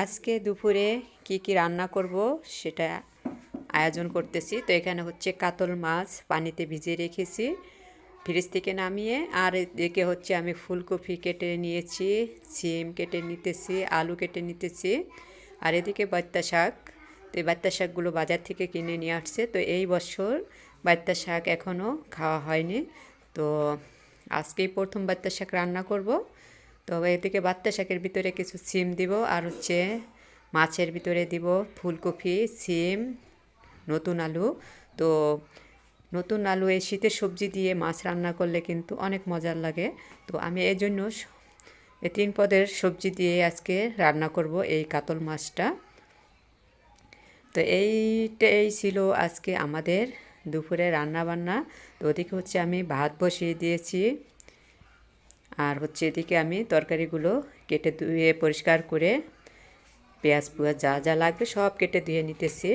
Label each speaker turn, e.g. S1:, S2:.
S1: আজকে দুপুরে কি কি রান্না করব সেটা আয়োজন করতেছি। তো এখানে হচ্ছে কাতল মাছ পানিতে ভিজিয়ে রেখেছি, ফ্রিজ থেকে নামিয়ে। আর এদিকে হচ্ছে আমি ফুলকপি কেটে নিয়েছি, সিম কেটে নিতেছি, আলু কেটে নিতেছি। আর এদিকে বাত্তা শাক, তো এই বাত্তা শাকগুলো বাজার থেকে কিনে নিয়ে আসছে। তো এই বছর বাত্তা শাক এখনও খাওয়া হয়নি। তো আজকেই প্রথম বাত্তা শাক রান্না করব। তো এদিকে বাত্তা শাকের ভিতরে কিছু সিম দিব আর হচ্ছে মাছের ভিতরে দিব ফুলকপি, সিম, নতুন আলু। তো নতুন আলু এই শীতের সবজি দিয়ে মাছ রান্না করলে কিন্তু অনেক মজার লাগে। তো আমি এই জন্য এই তিন পদের সবজি দিয়ে আজকে রান্না করব এই কাতল মাছটা। তো এইটাই ছিল আজকে আমাদের দুপুরে রান্না বান্না তো ওদিকে হচ্ছে আমি ভাত বসিয়ে দিয়েছি। আর হচ্ছে এদিকে আমি তরকারিগুলো কেটে ধুয়ে পরিষ্কার করে পেঁয়াজ পুয়াজ যা যা লাগবে সব কেটে ধুয়ে নিতেছি।